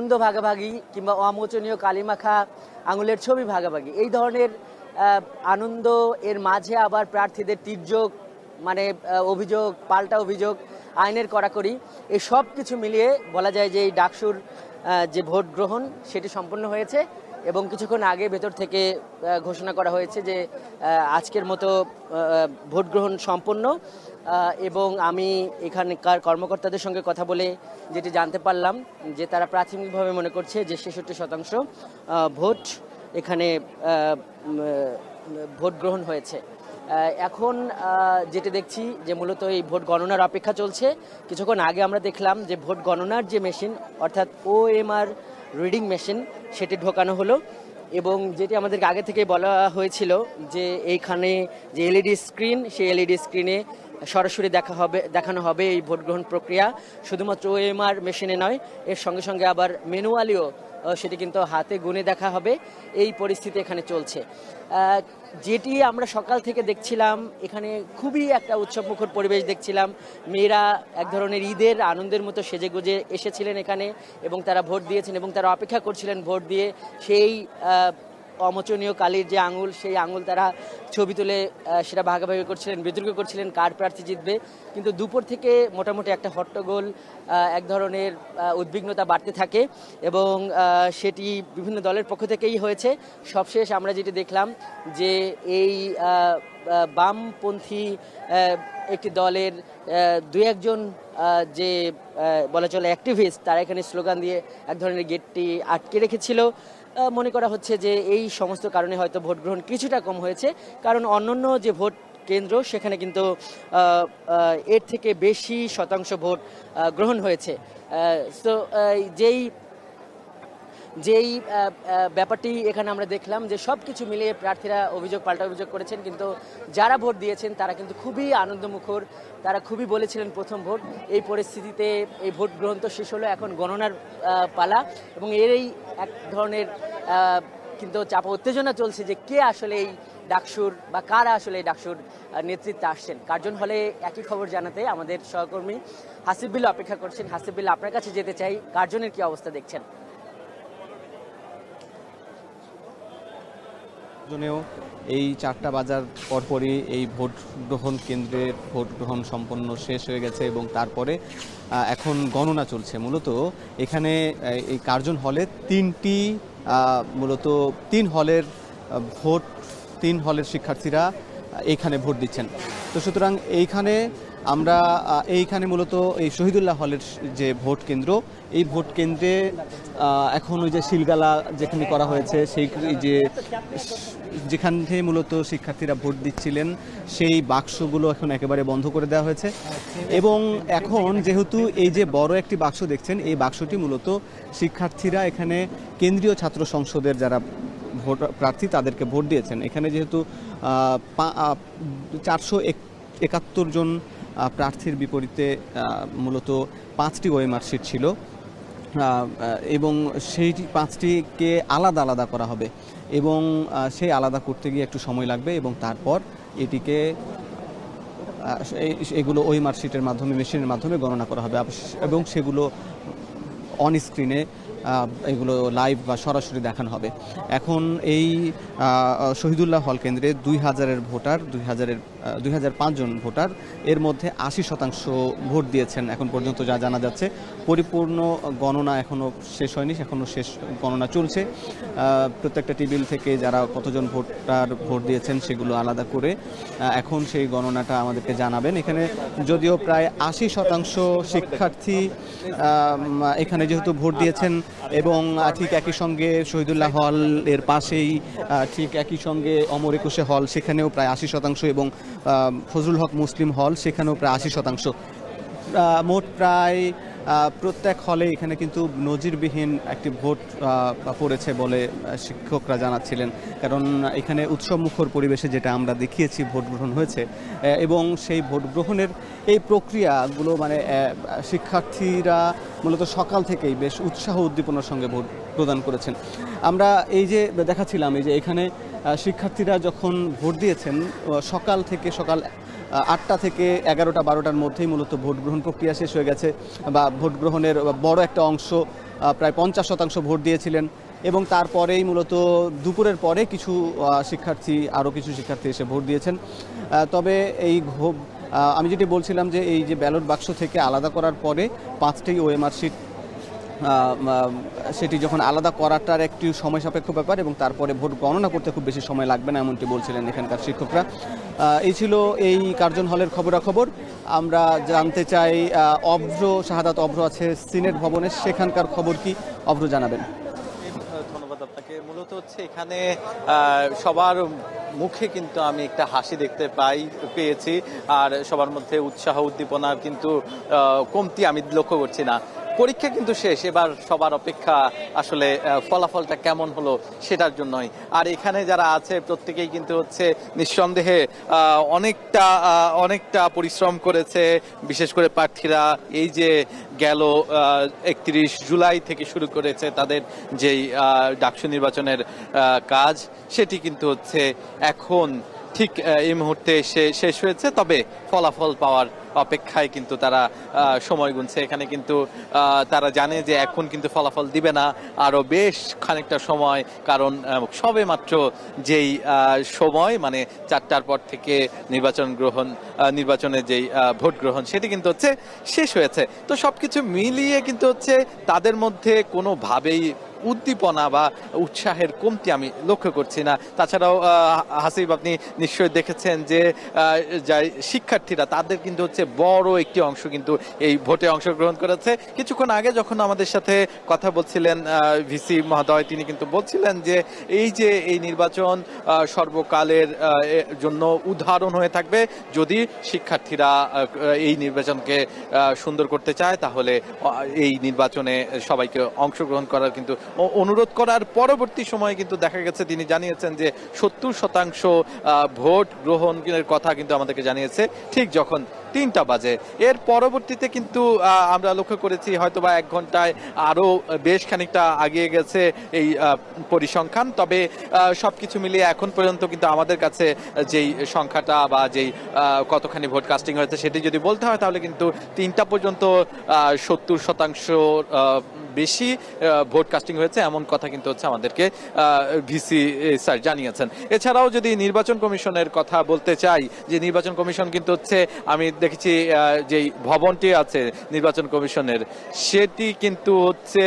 আনন্দ ভাগাভাগি কিংবা অমোচনীয় কালিমাখা আঙুলের ছবি ভাগাভাগি। এই ধরনের আনন্দ, এর মাঝে আবার প্রার্থীদের তির্যক মানে অভিযোগ, পাল্টা অভিযোগ, আইনের কড়াকড়ি, এই সব কিছু মিলিয়ে বলা যায় যে এই ডাকসুর যে ভোট গ্রহণ সেটি সম্পন্ন হয়েছে। এবং কিছুক্ষণ আগে ভেতর থেকে ঘোষণা করা হয়েছে যে আজকের মতো ভোট গ্রহণ সম্পন্ন। এবং আমি এখানকার কর্মকর্তাদের সঙ্গে কথা বলে যেটি জানতে পারলাম যে তারা প্রাথমিকভাবে মনে করছে যে ছেষট্টি শতাংশ ভোট এখানে ভোট গ্রহণ হয়েছে। এখন যেটি দেখছি যে মূলত এই ভোট গণনার অপেক্ষা চলছে। কিছুক্ষণ আগে আমরা দেখলাম যে ভোট গণনার যে মেশিন, অর্থাৎ O M R reading machine সেটি ঢোকানো হলো। এবং যেটি আমাদেরকে আগে থেকে বলা হয়েছিল যে এইখানে যে এলইডি স্ক্রিন সেই এলইডি স্ক্রিনে সরাসরি দেখা হবে, দেখানো হবে এই ভোট গ্রহণ প্রক্রিয়া। শুধুমাত্র ওএমআর মেশিনে নয়, এর সঙ্গে সঙ্গে আবার ম্যানুয়ালিও সেটি কিন্তু হাতে গুনে দেখা হবে। এই পরিস্থিতি এখানে চলছে। যেটি আমরা সকাল থেকে দেখছিলাম, এখানে খুবই একটা উৎসবমুখর পরিবেশ দেখছিলাম। মেয়েরা এক ধরনের ঈদের আনন্দের মতো সেজে গুজে এসেছিলেন এখানে এবং তারা ভোট দিয়েছেন এবং তারা অপেক্ষা করছিলেন ভোট দিয়ে। সেই অমোচনীয় কালির যে আঙুল, সেই আঙুল তারা ছবি তুলে সেটা ভাগাভাগি করছিলেন, বিতর্ক করছিলেন, কার প্রার্থী জিতবে। কিন্তু দুপুর থেকে মোটামুটি একটা হট্টগোল এক ধরনের উদ্বিগ্নতা বাড়তে থাকে এবং সেটি বিভিন্ন দলের পক্ষ থেকেই হয়েছে। সবশেষ আমরা যেটি দেখলাম যে এই বামপন্থী একটি দলের দুই একজন যে বলা চলে অ্যাক্টিভিস্ট তারা এখানে স্লোগান দিয়ে এক ধরনের গেটটি আটকে রেখেছিল। মনে করা হচ্ছে যে এই সমস্ত কারণে হয়তো ভোট গ্রহণ কিছুটা কম হয়েছে। কারণ অন্যান্য যে ভোট কেন্দ্র, সেখানে কিন্তু এর থেকে বেশি শতাংশ ভোট গ্রহণ হয়েছে। সো যেই যেই ব্যাপারটি এখানে আমরা দেখলাম যে সব কিছু মিলিয়ে প্রার্থীরা অভিযোগ, পাল্টা অভিযোগ করেছেন। কিন্তু যারা ভোট দিয়েছেন, তারা কিন্তু খুবই আনন্দমুখর, তারা খুবই বলেছিলেন প্রথম ভোট। এই পরিস্থিতিতে এই ভোট গ্রহণ তো শেষ হলো, এখন গণনার পালা। এবং এরই এক ধরনের কিন্তু চাপ উত্তেজনা চলছে যে কে আসলে এই ডাকসুর বা কারা আসলে এই ডাকসুর নেতৃত্বে আসছেন। কার্জন হলে একই খবর জানাতে আমাদের সহকর্মী হাসিফ বিল্লা অপেক্ষা করছেন। হাসিব বিল্লা আপনার কাছে যেতে চাই কার্জনের কি অবস্থা দেখছেন? এই চারটা বাজার পরপরই এই ভোট গ্রহণ কেন্দ্রে ভোট গ্রহণ সম্পন্ন শেষ হয়ে গেছে এবং তারপরে এখন গণনা চলছে। মূলত এখানে এই কার্জন হলে তিনটি মূলত তিন হলের ভোট, তিন হলের শিক্ষার্থীরা এইখানে ভোট দিচ্ছেন। তো সুতরাং এইখানে আমরা এইখানে মূলত এই শহীদুল্লাহ হলের যে ভোট কেন্দ্র, এই ভোট কেন্দ্রে এখন ওই যে শিলগালা যেখানে করা হয়েছে, সেই যে যেখানে মূলত শিক্ষার্থীরা ভোট দিচ্ছিলেন, সেই বাক্সগুলো এখন একেবারে বন্ধ করে দেওয়া হয়েছে। এবং এখন যেহেতু এই যে বড় একটি বাক্স দেখছেন, এই বাক্সটি মূলত শিক্ষার্থীরা এখানে কেন্দ্রীয় ছাত্র সংসদের যারা ভোট প্রার্থী তাদেরকে ভোট দিয়েছেন। এখানে যেহেতু চারশো একাত্তর জন প্রার্থীর বিপরীতে মূলত পাঁচটি ওয়েমার সিট ছিল। এবং সেই পাঁচটিকে আলাদা আলাদা করা হবে এবং সেই আলাদা করতে গিয়ে একটু সময় লাগবে এবং তারপর এটিকে এগুলো ওই মার্কশিটের মাধ্যমে, মেশিনের মাধ্যমে গণনা করা হবে। এবং সেগুলো অন স্ক্রিনে এগুলো লাইভ বা সরাসরি দেখানো হবে। এখন এই শহীদুল্লাহ হল কেন্দ্রে দুই হাজারের ভোটার, দুই হাজারের দুই পাঁচজন ভোটার। এর মধ্যে আশি শতাংশ ভোট দিয়েছেন এখন পর্যন্ত যা জানা যাচ্ছে। পরিপূর্ণ গণনা এখনও শেষ হয়নি এখনও শেষ গণনা চলছে। প্রত্যেকটা টেবিল থেকে যারা কতজন ভোটার ভোট দিয়েছেন সেগুলো আলাদা করে এখন সেই গণনাটা আমাদেরকে জানাবেন। এখানে যদিও প্রায় আশি শতাংশ শিক্ষার্থী এখানে যেহেতু ভোট দিয়েছেন এবং ঠিক একই সঙ্গে শহীদুল্লাহ হল এর পাশেই ঠিক একই সঙ্গে অমর একুশে হল, সেখানেও প্রায় আশি শতাংশ এবং ফজলুল হক মুসলিম হল, সেখানেও প্রায় আশি শতাংশ। মোট প্রায় প্রত্যেক হলে এখানে কিন্তু নজিরবিহীন একটি ভোট পড়েছে বলে শিক্ষকরা জানাচ্ছিলেন। কারণ এখানে উৎসবমুখর পরিবেশে যেটা আমরা দেখিয়েছি, ভোট গ্রহণ হয়েছে। এবং সেই ভোট গ্রহণের এই প্রক্রিয়াগুলো মানে শিক্ষার্থীরা মূলত সকাল থেকেই বেশ উৎসাহ উদ্দীপনার সঙ্গে ভোট প্রদান করেছেন। আমরা এই যে, দেখাচ্ছিলাম এই যে এখানে শিক্ষার্থীরা যখন ভোট দিয়েছেন সকাল থেকে সকাল আটটা থেকে এগারোটা, বারোটার মধ্যেই মূলত ভোট গ্রহণ প্রক্রিয়া শেষ হয়ে গেছে বা ভোট গ্রহণের বড় একটা অংশ প্রায় পঞ্চাশ শতাংশ ভোট দিয়েছিলেন এবং তারপরেই মূলত দুপুরের পরে কিছু শিক্ষার্থী, আরও কিছু শিক্ষার্থী এসে ভোট দিয়েছেন। তবে এই আমি যেটি বলছিলাম যে এই যে ব্যালট বাক্স থেকে আলাদা করার পরে পাঁচটি ওএমআর শিট সেটি যখন আলাদা করাটার একটি সময় সাপেক্ষ ব্যাপার এবং তারপরে ভোট গণনা করতে খুব বেশি সময় লাগবে না, এমনটি বলছিলেন এখানকার শিক্ষকরা। এই ছিল এই কার্জন হলের খবরাখবর। আমরা জানতে চাই অভ্র, শাহাদাত অভ্র আছে সিনেট ভবনে, সেখানকার খবর কি? অভ্র জানাবেন। ধন্যবাদ মূলত হচ্ছে এখানে সবার মুখে কিন্তু আমি একটা হাসি দেখতে পাই, পেয়েছি। আর সবার মধ্যে উৎসাহ, উদ্দীপনার কিন্তু কমতি আমি লক্ষ্য করছি না। পরীক্ষা কিন্তু শেষ। এবার সবার অপেক্ষা আসলে ফলাফলটা কেমন হলো সেটার জন্যই। আর এখানে যারা আছে, প্রত্যেকেই কিন্তু হচ্ছে নিঃসন্দেহে অনেকটা অনেকটা পরিশ্রম করেছে। বিশেষ করে প্রার্থীরা এই যে গেল একত্রিশ জুলাই থেকে শুরু করেছে তাদের যেই ডাকসু নির্বাচনের কাজ, সেটি কিন্তু হচ্ছে এখন ঠিক এই মুহূর্তে এসে শেষ হয়েছে। তবে ফলাফল পাওয়ার অপেক্ষায় কিন্তু তারা সময় গুনছে। এখানে কিন্তু তারা জানে যে এখন কিন্তু ফলাফল দিবে না। আরও বেশ খানিকটা সময়, কারণ সবে মাত্র যেই সময় মানে চারটার পর থেকে নির্বাচন গ্রহণ নির্বাচনের যেই ভোট গ্রহণ, সেটি কিন্তু হচ্ছে শেষ হয়েছে। তো সবকিছু মিলিয়ে কিন্তু হচ্ছে তাদের মধ্যে কোনোভাবেই উদ্দীপনা বা উৎসাহের কমতি আমি লক্ষ্য করছি না। তাছাড়াও হাসিব আপনি নিশ্চয়ই দেখেছেন যে শিক্ষার্থীরা, তাদের কিন্তু হচ্ছে বড় একটি অংশ কিন্তু এই ভোটে অংশগ্রহণ করেছে। কিছুক্ষণ আগে যখন আমাদের সাথে কথা বলছিলেন ভিসি মহোদয়, তিনি কিন্তু বলছিলেন যে এই যে এই নির্বাচন সর্বকালের জন্য উদাহরণ হয়ে থাকবে। যদি শিক্ষার্থীরা এই নির্বাচনকে সুন্দর করতে চায়, তাহলে এই নির্বাচনে সবাইকে অংশগ্রহণ করার কিন্তু অনুরোধ করার পরবর্তী সময়ে কিন্তু দেখা গেছে, তিনি জানিয়েছেন যে সত্তর শতাংশ ভোট গ্রহণের কথা কিন্তু আমাদেরকে জানিয়েছে। ঠিক যখন তিনটা বাজে। এর পরবর্তীতে কিন্তু আমরা লক্ষ্য করেছি হয়তোবা এক ঘন্টায় আরও বেশ খানিকটা আগিয়ে গেছে এই পরিসংখ্যান। তবে সব কিছু মিলিয়ে এখন পর্যন্ত কিন্তু আমাদের কাছে যেই সংখ্যাটা বা যেই কতখানি ভোট কাস্টিং হয়েছে সেটি যদি বলতে হয় তাহলে কিন্তু তিনটা পর্যন্ত সত্তর শতাংশ বেশি ভোট কাস্টিং হয়েছে। এমন কথা কিন্তু হচ্ছে আমাদেরকে ভিসি স্যার জানিয়েছেন। এছাড়াও যদি নির্বাচন কমিশনের কথা বলতে চাই, যে নির্বাচন কমিশন কিন্তু হচ্ছে, আমি দেখেছি যেই ভবনটি আছে নির্বাচন কমিশনের, সেটি কিন্তু হচ্ছে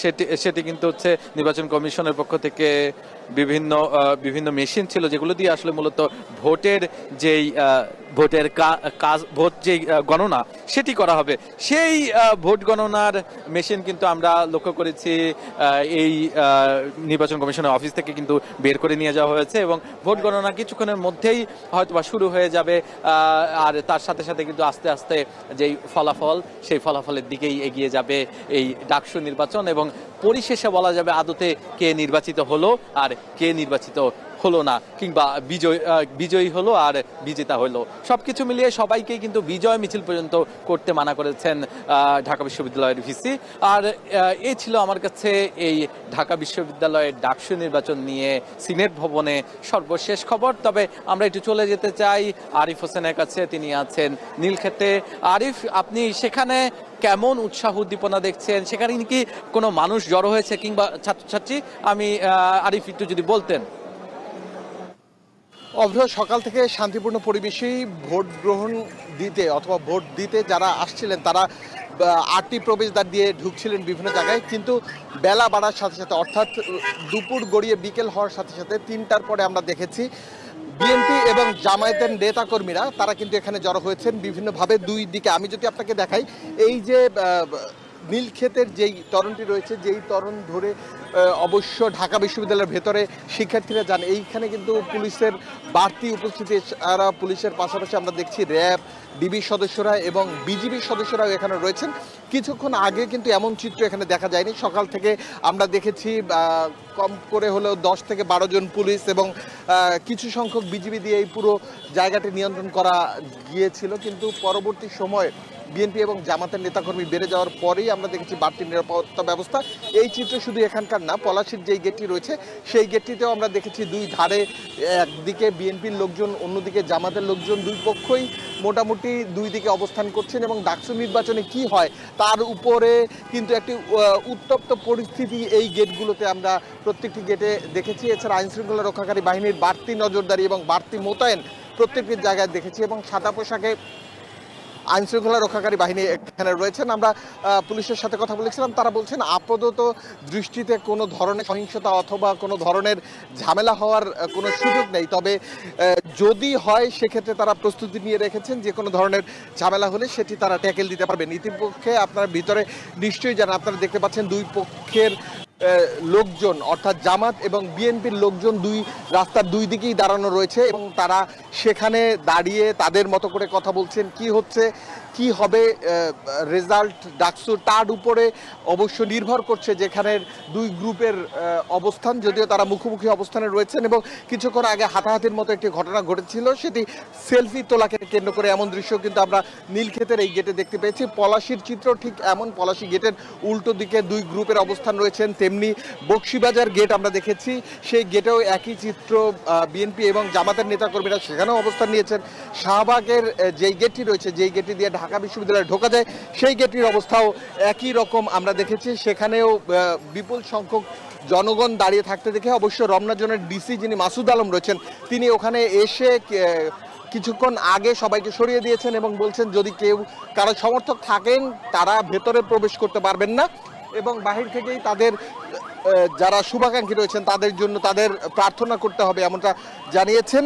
সেটি সেটি কিন্তু হচ্ছে নির্বাচন কমিশনের পক্ষ থেকে বিভিন্ন বিভিন্ন মেশিন ছিল যেগুলো দিয়ে আসলে মূলত ভোটের যেই ভোটের কাজ, ভোট যেই গণনা সেটি করা হবে। সেই ভোট গণনার মেশিন কিন্তু আমরা লক্ষ্য করেছি এই নির্বাচন কমিশনের অফিস থেকে কিন্তু বের করে নিয়ে যাওয়া হয়েছে এবং ভোট গণনা কিছুক্ষণের মধ্যেই হয়তোবা শুরু হয়ে যাবে আর তার সাথে সাথে কিন্তু আস্তে আস্তে যেই ফলাফল, সেই ফলাফলের দিকেই এগিয়ে যাবে এই ডাকসু নির্বাচন এবং পরিশেষে বলা যাবে আদতে কে নির্বাচিত হলো আর কে নির্বাচিত হলো না, কিংবা বিজয় বিজয়ী হলো আর বিজেতা হলো। সবকিছু মিলিয়ে সবাইকে কিন্তু বিজয় মিছিল পর্যন্ত করতে মানা করেছেন ঢাকা বিশ্ববিদ্যালয়ের ভিসি। আর এই ছিল আমার কাছে এই ঢাকা বিশ্ববিদ্যালয়ের ডাকসু নির্বাচন নিয়ে সিনেট ভবনে সর্বশেষ খবর। তবে আমরা একটু চলে যেতে চাই। আরিফ হোসেনের কাছে তিনি আছেন নীলক্ষেতে। আরিফ, আপনি সেখানে কেমন উৎসাহ উদ্দীপনা দেখছেন? সেখানে কি কোনো মানুষ জড়ো হয়েছে কিংবা ছাত্রছাত্রী? আমি আরিফ একটু যদি বলতেন। অভ্র, সকাল থেকে শান্তিপূর্ণ পরিবেশেই ভোট গ্রহণ দিতে অথবা ভোট দিতে যারা আসছিলেন, তারা আটটি প্রবেশদ্বার দিয়ে ঢুকছিলেন বিভিন্ন জায়গায়। কিন্তু বেলা বাড়ার সাথে সাথে, অর্থাৎ, দুপুর গড়িয়ে বিকেল হওয়ার সাথে সাথে তিনটার পরে আমরা দেখেছি বিএনপি এবং জামায়াতের নেতা কর্মীরা তারা কিন্তু এখানে জড়ো হয়েছেন বিভিন্নভাবে। দুই দিকে আমি যদি আপনাকে দেখাই, এই যে নীলক্ষেতের যেই তরণটি রয়েছে, যেই তরণ ধরে অবশ্য ঢাকা বিশ্ববিদ্যালয়ের ভেতরে শিক্ষার্থীরা যান। এইখানে কিন্তু পুলিশের বাড়তি উপস্থিতি, এছাড়া পুলিশের পাশাপাশি আমরা দেখছি র্যাব, ডিবি সদস্যরা এবং বিজিবির সদস্যরাও এখানে রয়েছেন। কিছুক্ষণ আগে কিন্তু এমন চিত্র এখানে দেখা যায়নি। সকাল থেকে আমরা দেখেছি কম করে হলেও দশ থেকে বারো জন পুলিশ এবং কিছু সংখ্যক বিজিবি দিয়ে এই পুরো জায়গাটি নিয়ন্ত্রণ করা গিয়েছিল। কিন্তু পরবর্তী সময়ে বিএনপি এবং জামাতের নেতাকর্মী বেড়ে যাওয়ার পরেই আমরা দেখেছি বাড়তি নিরাপত্তা ব্যবস্থা। এই চিত্র শুধু এখানকার না, পলাশির যেই গেটটি রয়েছে, সেই গেটটিতেও আমরা দেখেছি দুই ধারে একদিকে বিএনপির লোকজন, অন্যদিকে জামাতের লোকজন, দুই পক্ষই মোটামুটি দুই দিকে অবস্থান করছেন এবং ডাকসু নির্বাচনে কি হয় তার উপরে কিন্তু একটি উত্তপ্ত পরিস্থিতি এই গেটগুলোতে আমরা প্রত্যেকটি গেটে দেখেছি। এছাড়া আইনশৃঙ্খলা রক্ষাকারী বাহিনীর বাড়তি নজরদারি এবং বাড়তি মোতায়েন প্রত্যেকটি জায়গায় দেখেছি এবং সাদা পোশাকে আইন শৃঙ্খলা রক্ষাকারী বাহিনী এখানে রয়েছেন। আমরা পুলিশের সাথে কথা বলেছিলাম। তারা বলছেন, আপাতত দৃষ্টিতে কোনো ধরনের সহিংসতা অথবা কোনো ধরনের ঝামেলা হওয়ার কোনো সুযোগ নেই। তবে যদি হয়, সেক্ষেত্রে তারা প্রস্তুতি নিয়ে রেখেছেন যে কোনো ধরনের ঝামেলা হলে সেটি তারা ট্যাকেল দিতে পারবেন। ইতিপক্ষে আপনার ভিতরে নিশ্চয়ই জানেন, আপনারা দেখতে পাচ্ছেন দুই পক্ষের লোকজন, অর্থাৎ জামাত এবং বিএনপির লোকজন দুই, রাস্তার দুই দিকেই দাঁড়ানো রয়েছে এবং তারা সেখানে দাঁড়িয়ে তাদের মতো করে কথা বলছেন। কি হচ্ছে? কি হবে? রেজাল্ট ডাকসুর তার উপরে অবশ্য নির্ভর করছে যেখানের দুই গ্রুপের অবস্থান, যদিও তারা মুখোমুখি অবস্থানে রয়েছেন এবং কিছুক্ষণ আগে হাতাহাতির মতো একটি ঘটনা ঘটেছিল। সেটি সেলফি তোলাকে কেন্দ্র করে এমন দৃশ্য কিন্তু আমরা নীলক্ষেতের এই গেটে দেখতে পেয়েছি। পলাশির চিত্র ঠিক এমন, পলাশি গেটের উল্টো দিকে দুই গ্রুপের অবস্থান রয়েছেন। তেমনি বক্সিবাজার গেট আমরা দেখেছি। সেই গেটেও একই চিত্র বিএনপি এবং জামাতের নেতাকর্মীরা সেখানেও অবস্থান নিয়েছেন। শাহবাগের যেই গেটটি রয়েছে, যেই গেটটি দিয়ে ঢাকা বিশ্ববিদ্যালয়ে ঢোকা যায়, সেই গেটটির অবস্থাও একই রকম আমরা দেখেছি। সেখানেও বিপুল সংখ্যক জনগণ দাঁড়িয়ে থাকতে দেখে অবশ্য রমনা জোনের ডিসি যিনি মাসুদ আলম রয়েছেন, তিনি ওখানে এসে কিছুক্ষণ আগে সবাইকে সরিয়ে দিয়েছেন এবং বলছেন, যদি কেউ, কারও সমর্থক থাকেন, তারা ভেতরে প্রবেশ করতে পারবেন না। এবং বাহির থেকেই তাদের যারা শুভাকাঙ্ক্ষী রয়েছেন, তাদের জন্য তাদের প্রার্থনা করতে হবে, এমনটা জানিয়েছেন।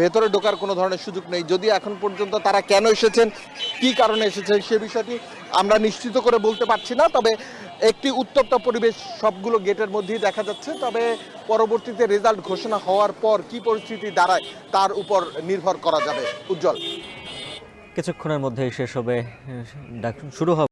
ভেতরে ঢোকার কোনো ধরনের সুযোগ নেই। যদি এখন পর্যন্ত তারা কেন এসেছেন, কি কারণে এসেছেন সে বিষয়টি আমরা নিশ্চিত করে বলতে পারছি না। তবে একটি উত্তপ্ত পরিবেশ সবগুলো গেটের মধ্যেই দেখা যাচ্ছে। তবে পরবর্তীতে রেজাল্ট ঘোষণা হওয়ার পর কি পরিস্থিতি দাঁড়ায়, তার উপর নির্ভর করা যাবে। উজ্জ্বল। কিছুক্ষণের মধ্যেই শেষ হবে। শুরু হবে।